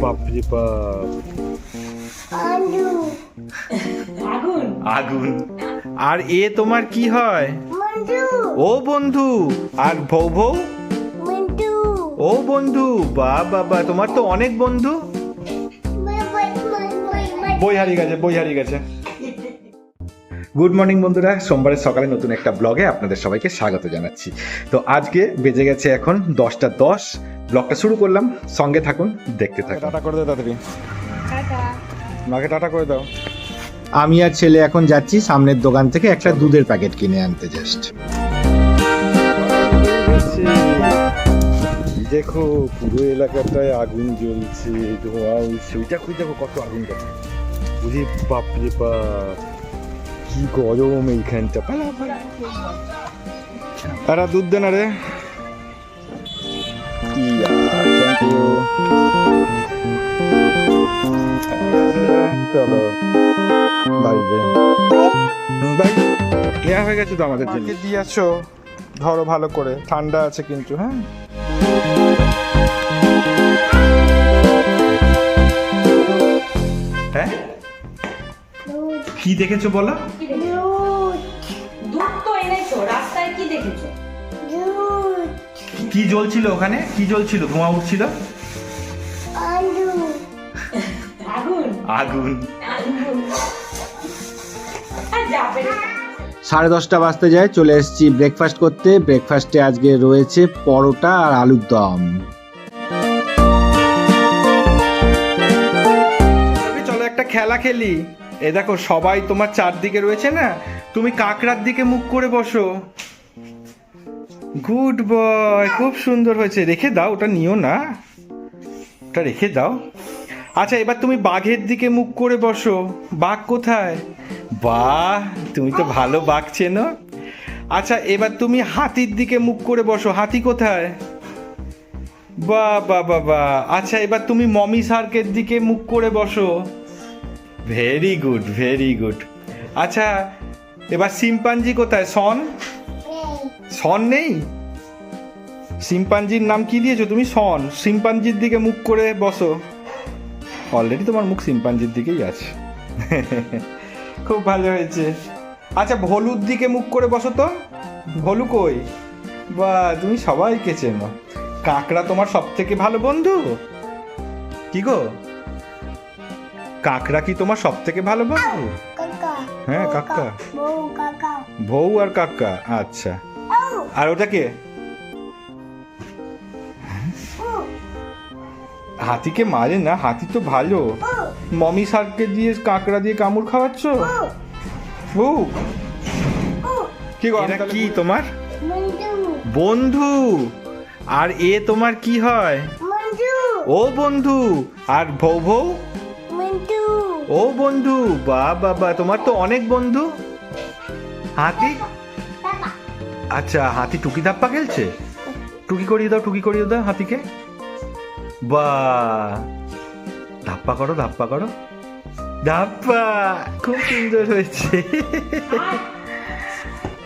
বাপরে বাপ আলু আগুন? আগুন। আর এ তোমার কি হয়? ও বন্ধু আর ভৌ ভৌ? মন্টু। ও বন্ধু বা বাবা তোমার তো অনেক বন্ধু। বই হারিয়ে গেছে বই হারিয়ে গেছে। গুড মর্নিং বন্ধুরা। সোমবারের সকালে নতুন একটা ব্লগে আপনাদের সবাইকে স্বাগত জানাচ্ছি। তো আজকে বেজে গেছে এখন দশটা দশ। ব্লগটা শুরু করলাম। সঙ্গে থাকুন দেখতে থাকুন। টাটা করে দাও তাড়াতাড়ি মাকে টাটা করে দাও। আমি আর ছেলে এখন যাচ্ছি সামনের দোকান থেকে একটা দুধের প্যাকেট কিনে আনতে জাস্ট দেখো পুরো এলাকাটায় আগুন জ্বলছে ধোঁয়া উঠছে। ওইটা খুঁজে দেখো কত আগুন জ্বলছে বুঝি বাপরে বাপ। কি গরম এইখানটা। পালা পালা। আরে দুধ দেন না রে। থ্যাংক ইউ চলো বাই নেওয়া হয়ে গেছে তো আমাদের জন্য দিয়ে আসো ধরো ভালো করে। ঠান্ডা আছে কিন্তু হ্যাঁ? হ্যাঁ? কি দেখেছ বলো? কি দেখেছ? দুধ দুধ তো এনেছো রাস্তায় কি দেখেছ? কি জ্বলছিল ওখানে? কি জ্বলছিল? ধোঁয়া উঠছিল? আগুন। সাড়ে দশটা বাজতে যায় চলে এসেছি ব্রেকফাস্ট করতে। ব্রেকফাস্টে আজকে রয়েছে পরোটা আর আলুর দম। চলো একটা খেলা খেলি। এ দেখো, সবাই তোমার চারদিকে রয়েছে না? তুমি কাকড়ার দিকে মুখ করে বসো। গুড বয়, খুব সুন্দর হয়েছে। রেখে দাও, ওটা নিও না। ওটা রেখে দাও। আচ্ছা এবার তুমি বাঘের দিকে মুখ করে বসো। বাঘ কোথায়? বাহ, তুমি তো ভালো বাঘ চেনো। আচ্ছা এবার তুমি হাতির দিকে মুখ করে বসো। হাতি কোথায়? বাহ বা বাহ। আচ্ছা এবার তুমি মমি সার্কের দিকে মুখ করে বসো। ভেরি গুড ভেরি গুড আচ্ছা এবার সিম্পাঞ্জি কোথায়? সন? সন নেই? সিম্পাঞ্জির নাম কি দিয়েছ তুমি? সন। সিম্পাঞ্জির দিকে মুখ করে বসো। অলরেডি তোমার মুখ সিম্পাঞ্জির দিকেই আছে। খুব ভালো হয়েছে। আচ্ছা ভলুর দিকে মুখ করে বসো তো। ভলু কই? বা তুমি সবাইকে চেনো। কাকড়া তোমার সব থেকে ভালো বন্ধু? কি গো? কাকড়া কি তোমার সব থেকে ভালো বন্ধু হ্যাঁ, কাকা। বউ আর কাকা আচ্ছা। আর ওটা কে? হাতিকে মারে না হাতি তো ভালো। মমি শার্ককে দিয়ে কাঁকড়া দিয়ে কামড় খাওয়াচ্ছ? ও কি এটা কি তোমার? বন্ধু। আর এ তোমার কি হয়? ও বন্ধু। আর ভৌ ভৌ? ও বন্ধু বা বাবা তোমার তো অনেক বন্ধু। হাতি? আচ্ছা হাতি টুকি ধাপ্পা খেলছে? টুকি করিয়ে দাও, টুকি করিয়ে দাও হাতিকে। বা, ধাপ্পা করো ধাপ্পা করো। ধাপ্পা, খুব সুন্দর হয়েছে।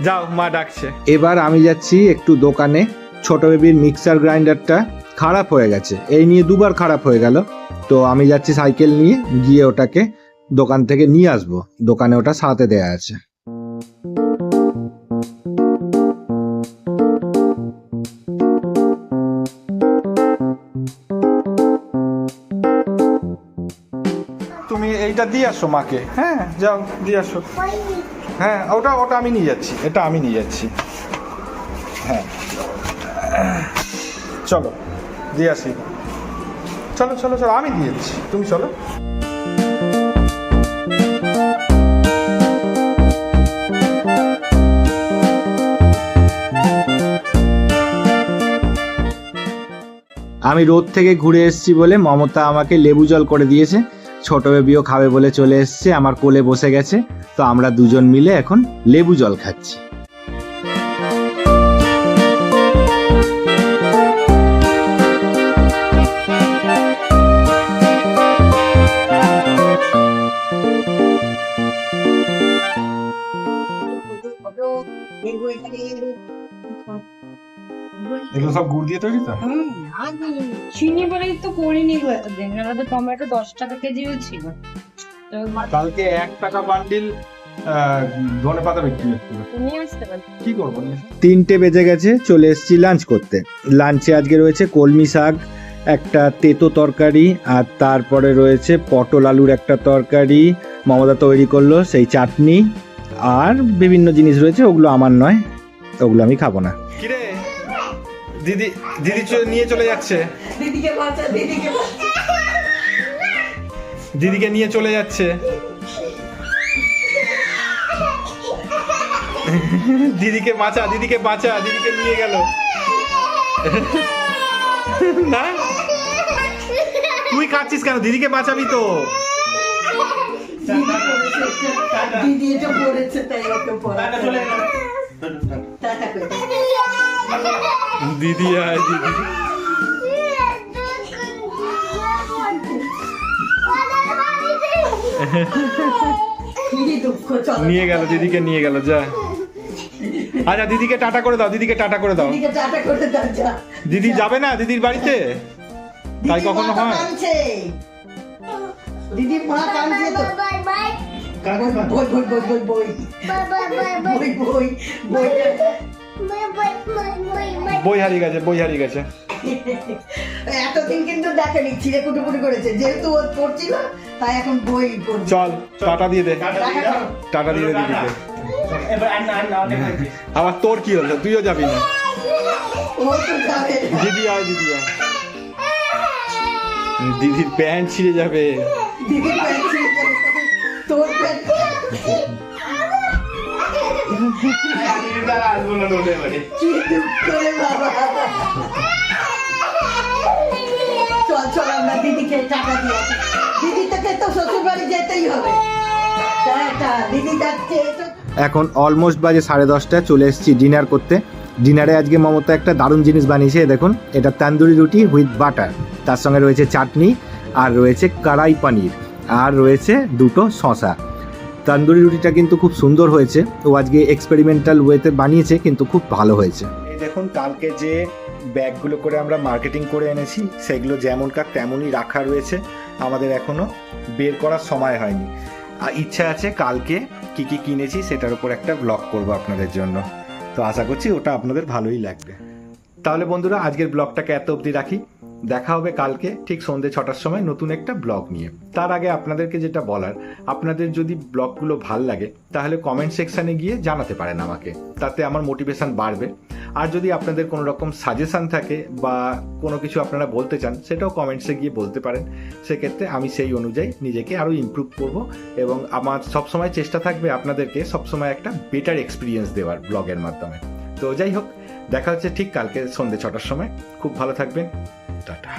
যাও, মা ডাকছে। এবার আমি যাচ্ছি একটু দোকানে, ছোট বেবির মিক্সার গ্রাইন্ডারটা খারাপ হয়ে গেছে। এই নিয়ে দুবার খারাপ হয়ে গেল। তো আমি যাচ্ছি সাইকেল নিয়ে, গিয়ে ওটাকে দোকান থেকে নিয়ে আসব। দোকানে ওটা সাথে দেয়া আছে। তুমি এইটা দিয়ে আসো মাকে। হ্যাঁ যাও, দিয়ে আসো। হ্যাঁ ওটা ওটা আমি নিয়ে যাচ্ছি। এটা আমি নিয়ে যাচ্ছি। হ্যাঁ। চলো। দিয়ে আসি। চলো চলো চলো, আমি দিয়ে যাচ্ছি তুমি চলো। আমি রোদ থেকে ঘুরে এসেছি বলে মমতা আমাকে লেবু জল করে দিয়েছে। ছোট বেবিও খাবে বলে চলে এসছে, আমার কোলে বসে গেছে। তো আমরা দুজন মিলে এখন লেবু জল খাচ্ছি। গুড় দিয়ে তৈরি তো? হুম আর চিনি বলেই তো করিনি গো এতদিন নাহলে তো টমেটো দশ টাকা কেজিও ছিল। তো কালকে এক টাকা বান্ডিল ধনে পাতা বিক্রি হচ্ছিল। তুমি আসতে পারো। কি করব তিনটে বেজে গেছে চলে এসেছি লাঞ্চ করতে। লাঞ্চে আজকে রয়েছে কলমি শাক একটা তেতো তরকারি আর তারপরে রয়েছে পটল আলুর একটা তরকারি। মমতা তৈরি করল সেই চাটনি। আর বিভিন্ন জিনিস রয়েছে ওগুলো আমার নয় ওগুলো আমি খাব না। দিদি দিদি নিয়ে চলে যাচ্ছে। দিদিকে বাঁচা দিদিকে দিদিকে নিয়ে চলে যাচ্ছে। দিদিকে বাঁচা দিদিকে বাঁচা দিদিকে নিয়ে গেল। না? তুই কাঁদছিস কেন? দিদিকে বাঁচাবি তো। দিদি এটা পড়েছে তাই ওকে টাটা করে। দাও। দিদি আয় দিদি। নিয়ে গেল দিদিকে নিয়ে গেল যা। আচ্ছা দিদিকে টাটা করে দাও দিদিকে টাটা করে দাও। দিদিকে টাটা করে দাও যা। দিদি যাবে না দিদির বাড়িতে? তাই কখনো হয়? দিদি মা কাঁদছে তো। বাই বাই বই। বই বই বই বই বাই। বাই বাই হারিয়ে গেছে বই হারিয়ে গেছে। এতদিন কিন্তু দেখেনি ছিঁড়ে কুটুকুটি করেছে। যেহেতু ও পড়ছিল তাই এখন বই পড়ছে চল টাটা দিয়ে দে। টাটা দিয়ে দে। দিদিকে। আবার তোর কি হলো? তুইও যাবি না? ও তো যাবে। না। দিদি আয় দিদি আয়। দিদির প্যান্ট ছিঁড়ে যাবে। দিদি প্যান্ট ছিঁড়ে যাবে। তোর প্যান্ট যাচ্ছে এখন অলমোস্ট বাজে সাড়ে দশটা চলে এসেছি ডিনার করতে। ডিনারে আজকে মমতা একটা দারুণ জিনিস বানিয়েছে দেখুন। এটা তান্দুরি রুটি উইথ বাটার তার সঙ্গে রয়েছে চাটনি, আর রয়েছে কড়াই পানির, আর রয়েছে দুটো শশা তান্দুরি রুটিটা কিন্তু খুব সুন্দর হয়েছে। ও আজকে এক্সপেরিমেন্টাল ওয়েতে বানিয়েছে, কিন্তু খুব ভালো হয়েছে। এই দেখুন, কালকে যে ব্যাগগুলো করে আমরা মার্কেটিং করে এনেছি, সেগুলো যেমনকার তেমনই রাখা রয়েছে। আমাদের এখনও বের করার সময় হয়নি। আর ইচ্ছা আছে কালকে কি কি কিনেছি, সেটার উপর একটা ব্লগ করব আপনাদের জন্য। তো আশা করছি ওটা আপনাদের ভালোই লাগবে। তাহলে বন্ধুরা, আজকের ব্লগটাকে এত অবধি রাখি। দেখা হবে কালকে, ঠিক সন্ধ্যে ছটার সময় নতুন একটা ব্লগ নিয়ে। তার আগে আপনাদেরকে যেটা বলার, আপনাদের যদি ব্লগগুলো ভালো লাগে, তাহলে কমেন্ট সেকশানে গিয়ে জানাতে পারেন আমাকে। তাতে আমার মোটিভেশন বাড়বে। আর যদি আপনাদের কোনো রকম সাজেশান থাকে বা কোনো কিছু আপনারা বলতে চান, সেটাও কমেন্টসে গিয়ে বলতে পারেন। সেক্ষেত্রে আমি সেই অনুযায়ী নিজেকে আরও ইমপ্রুভ করব এবং আমার সবসময় চেষ্টা থাকবে আপনাদেরকে সবসময় একটা বেটার এক্সপিরিয়েন্স দেওয়ার ব্লগের মাধ্যমে। তো যাই হোক, দেখা হচ্ছে ঠিক কালকে সন্ধ্যে ছটার সময়। খুব ভালো থাকবেন। টাটা